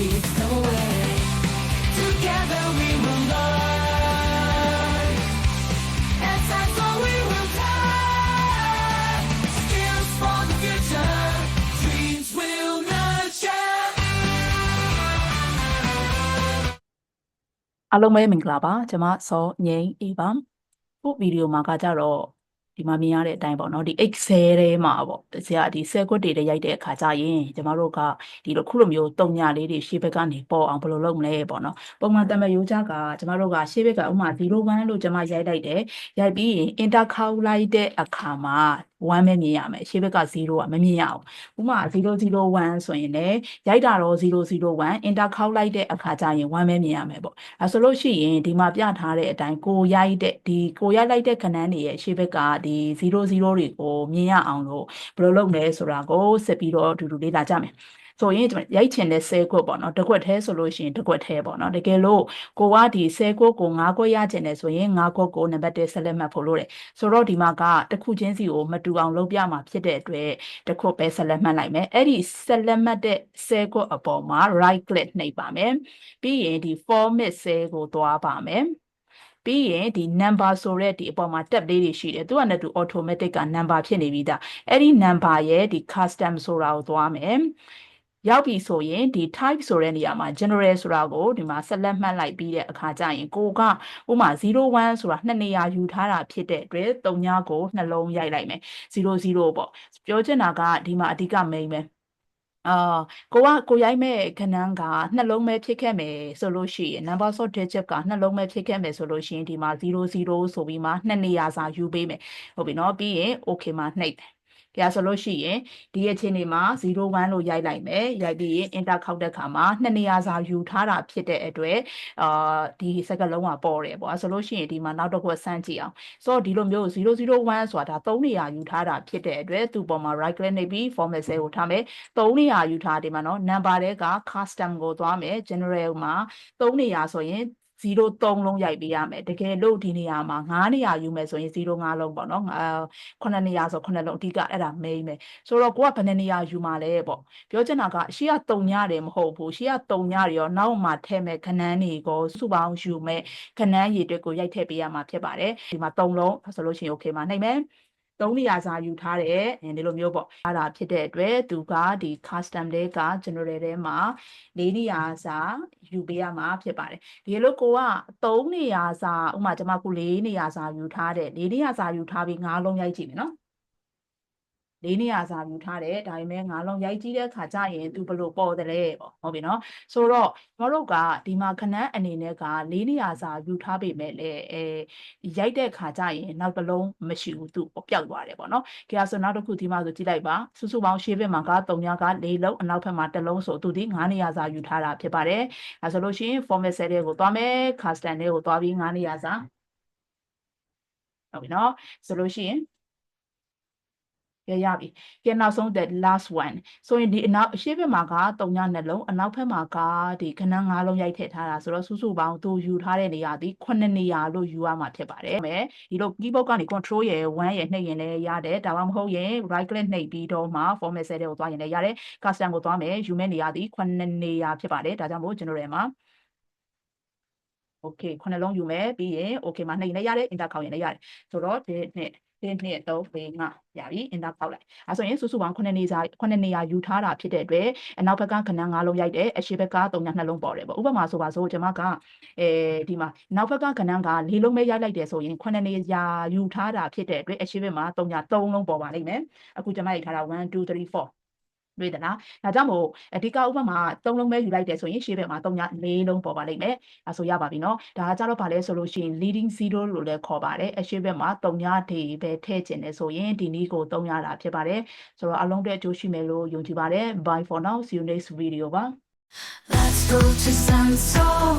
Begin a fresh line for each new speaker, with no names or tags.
be no way. Together we will learn. And time so we will turn. Skills for the future. Dreams will nurture.
အားလုံးပဲမင်္ဂလာပါကျွန်မစောငိမ့်အေးပါခုဗီဒီယိုမှာကကြတော့ ဒီမှာမြင်ရတဲ့အတိုင်းပေါ့နော်ဒီ Excel ထဲမှာပေါ့ဆရာဒီ cell code တွေရိုက်တဲ့အခါကျရင်ကျမတို့ကဒီလိုခုလိုမျိုးတုံညာလေးတွေရှေ့ဘက်ကနေပေါ်အောင်ဘယ်လိုလုပ်မလဲပေါ့နော်ပုံမှန်တမယိုးချကကျမတို့ကရှေ့ဘက်ကဥပမာ01လို့ကျမရိုက်လိုက်တယ်ရိုက်ပြီးရင် enter ခေါက်လိုက်တဲ့အခါမှာ 1ပဲမြင်ရမယ်ရှေ့ဘက်က0ကမမြင်ရဘူးဥပမာ001ဆိုရင်လည်းရိုက်တာတော့001 enter ခေါက်လိုက်တဲ့အခါကျရင်1ပဲမြင်ရမယ်ပေါ့အဲဆိုလို့ရှိရင်ဒီမှာပြထားတဲ့အတိုင်းကိုရိုက်တဲ့ဒီကိုရိုက်လိုက်တဲ့ခဏန်းတွေရဲ့ရှေ့ဘက်ကဒီ00တွေကိုမြင်ရအောင်လို့ဘယ်လိုလုပ်လဲဆိုတာကိုဆက်ပြီးတော့အတူတူလေ့လာကြမယ် ဆိုရင်ကျွန်တော်ရိုက်ချင်တဲ့10ခွက်ပေါ့နော်တစ်ခွက်သေးဆိုလို့ရှိရင်တစ်ခွက်သေးပေါ့နော်တကယ်လို့ကိုကဒီ10ခွက်ကို9ခွက်ရချင်တယ်ဆိုရင်9ခွက်ကိုနံပါတ်1ဆက်လက်မှတ်ဖို့လို့တယ်ဆိုတော့ဒီမှာကတစ်ခုချင်းစီကိုမတူအောင်လုပ်ပြမှာဖြစ်တဲ့အတွက်တစ်ခွက်ပဲဆက်လက်မှတ်လိုက်မယ်အဲ့ဒီဆက်လက်မှတ်တဲ့10ခွက်အပေါ်မှာ right click နှိပ်ပါမယ်ပြီးရင်ဒီ format cell ကိုသွားပါမယ်ပြီးရင်ဒီ number ဆိုတဲ့ဒီအပေါ်မှာ tab လေးတွေရှိတယ်သူကလည်းသူ automatic က number ဖြစ်နေပြီဒါအဲ့ဒီ number ရဲ့ဒီ custom ဆိုတာကိုသွားမယ် ရောက်ပြီဆိုရင်ဒီ type ဆိုတဲ့နေရာမှာ general ဆိုတာကိုဒီမှာဆက်လက်မှတ်လိုက်ပြီးတဲ့အခါကျရင်ကိုကဥမာ01ဆိုတာနှစ်နေရာယူထားတာဖြစ်တဲ့အတွက်3ညကိုနှလုံးရိုက်လိုက်မယ်00ပေါ့ပြောချင်တာကဒီမှာအဓိက main ပဲအာကိုကကိုရိုက်မဲ့ခဏန်းကနှလုံးပဲဖြစ်ခဲ့မယ်ဆိုလို့ရှိရင် number of digit ကနှလုံးပဲဖြစ်ခဲ့မယ်ဆိုလို့ရှိရင်ဒီမှာ00ဆိုပြီးမှနှစ်နေရာစာယူပေးမယ်ဟုတ်ပြီเนาะပြီးရင် okay မှာနှိပ်တယ် ကြဆိုလို့ရှိရင်ဒီအချိန်ဒီမှာ01လို့ရိုက်လိုက်မယ်ရိုက်ပြီးရင် enter ခောက်တဲ့ခါမှာနှစ်နေရာစာယူထားတာဖြစ်တဲ့အတွက်အာဒီစကလုံးကပေါ်တယ်ပေါ့ဆိုလို့ရှိရင်ဒီမှာနောက်တစ်ခုစမ်းကြည့်အောင်ဆိုတော့ဒီလိုမျိုး001ဆိုတာဒါ3နေရာယူထားတာဖြစ်တဲ့အတွက်သူ့ပေါ်မှာ right click နေပြီး format cell ကိုထားမယ်3နေရာယူထားတယ်မှာနော် number တွေက custom ကိုသွားမယ် general မှာ3နေရာဆိုရင် 03လုံးရိုက်ပေးရမယ်တကယ်လို့ဒီနေရာမှာ9နေရာယူမယ်ဆိုရင်05လုံးပေါ့နော်အဲ9နေရာဆို9လုံးအဓိကအဲ့ဒါ main ပဲဆိုတော့ကိုကဘယ်နှစ်နေရာယူမှာလဲပေါ့ပြောချင်တာကရှေ့က3ညတယ်မဟုတ်ဘူးရှေ့က3ညတွေရောနောက်မှာထည့်မဲ့ခနန်းတွေကိုစုပေါင်းယူမဲ့ခနန်းရည်တွေကိုရိုက်ထည့်ပေးရမှာဖြစ်ပါတယ်ဒီမှာ3လုံးဆိုလို့ရှိရင် okay မှာနှိမ့်မယ် သုံးနေရာစာယူထားတယ်ဒီလိုမျိုးပေါ့အဲ့ဒါဖြစ်တဲ့အတွက်သူကဒီ custom တွေက general ထဲမှာ၄နေရာစာယူပေးရမှာဖြစ်ပါတယ်ဒီလိုကိုက၃နေရာစာဥပမာကျွန်မခု၄နေရာစာယူထားတယ်၄နေရာစာယူထားပြီး၅လုံးရိုက်ကြည့်မယ်နော် လေးနေရာစာယူထားတယ်ဒါပေမဲ့ငါးလုံးရိုက်ကြည့်တဲ့ခါကျရင်သူဘယ်လိုပေါ်တယ်လဲပေါ့ဟုတ်ပြီနော်ဆိုတော့ကျွန်တော်တို့ကဒီမှာခဏန်းအနေနဲ့ကလေးနေရာစာယူထားပေမဲ့လည်းအဲရိုက်တဲ့ခါကျရင်နောက်တစ်လုံးမရှိဘူးသူပျောက်သွားတယ်ပေါ့နော်ကြည့်ရဆိုနောက်တစ်ခုဒီမှာဆိုကြည့်လိုက်ပါစုစုပေါင်းရှေ့ဘက်မှာက3ညက4လုံးအနောက်ဘက်မှာ1လုံးဆိုသူဒီ9နေရာစာယူထားတာဖြစ်ပါတယ်အဲဆိုလို့ရှိရင် format cell တွေကိုသွားမယ် custom တွေကိုသွားပြီး9နေရာစာဟုတ်ပြီနော်ဆိုလို့ရှိရင် ရရပြီ။ကဲနောက်ဆုံး the last one ဆိုရင်ဒီအနောက်အရှိဘက်မှာက3ညနှလုံးအနောက်ဘက်မှာကဒီခဏ9လုံးရိုက်ထည့်ထားတာဆိုတော့စုစုပေါင်းသူယူထားတဲ့နေရာဒီ9နေရာလို့ယူရမှာဖြစ်ပါတယ်။မယ်ဒီလို keyboard ကနေ control ရယ်1ရယ်နှိပ်ရင်လည်းရတယ်ဒါမှမဟုတ်ရင် right click နှိပ်ပြီးတော့မှ format cell တွေကိုသွားရင်လည်းရတယ်။ custom ကိုသွားမယ်ယူမဲ့နေရာဒီ9နေရာဖြစ်ပါတယ်ဒါကြောင့်မို့ကျွန်တော်တို့မှာ okay ခုနှလုံးယူမယ်ပြီးရင် okay မှာနှိပ်ရင်လည်းရတယ် enter ခေါက်ရင်လည်းရတယ်ဆိုတော့ဒီနှစ် 1 2 3 4 5ရပြီ enter ပေါက်လိုက်အဲဆိုရင်စုစုပေါင်း9နေစာ9နေရာယူထားတာဖြစ်တဲ့အတွက်အနောက်ဘက်ကခဏ9လုံးရိုက်တယ်အရှေ့ဘက်က3ည2လုံးပေါ်တယ်ပေါ့ဥပမာဆိုပါစို့ကျွန်မကအဲဒီမှာနောက်ဘက်ကခဏက4လုံးပဲရိုက်လိုက်တယ်ဆိုရင်9နေရာယူထားတာဖြစ်တဲ့အတွက်အရှေ့ဘက်မှာ3ည3လုံးပေါ်ပါလိမ့်မယ်အခုကျွန်မရိုက်ထားတာ1 2 3 4 တွေ့သလား။ဒါကြောင့်မို့ဒီကဥပမာ၃လုံးပဲယူလိုက်တယ်ဆိုရင်ရှေ့ဘက်မှာ၃ည၄လုံးပေါ်ပါလိမ့်မယ်။အဲဆိုရပါပြီနော်။ဒါကကြတော့ဗာလဲဆိုလို့ရှိရင် leading zero လို့လည်းခေါ်ပါတယ်။အရှေ့ဘက်မှာ၃ညဒီပဲထည့်ခြင်းနဲ့ဆိုရင်ဒီနည်းကို၃ညတာဖြစ်ပါတယ်။ဆိုတော့အလုံးတဲ့အကျိုးရှိမယ်လို့ယုံကြည်ပါတယ်။ Bye for now. See you next video ပါ။
Let's go to Sanso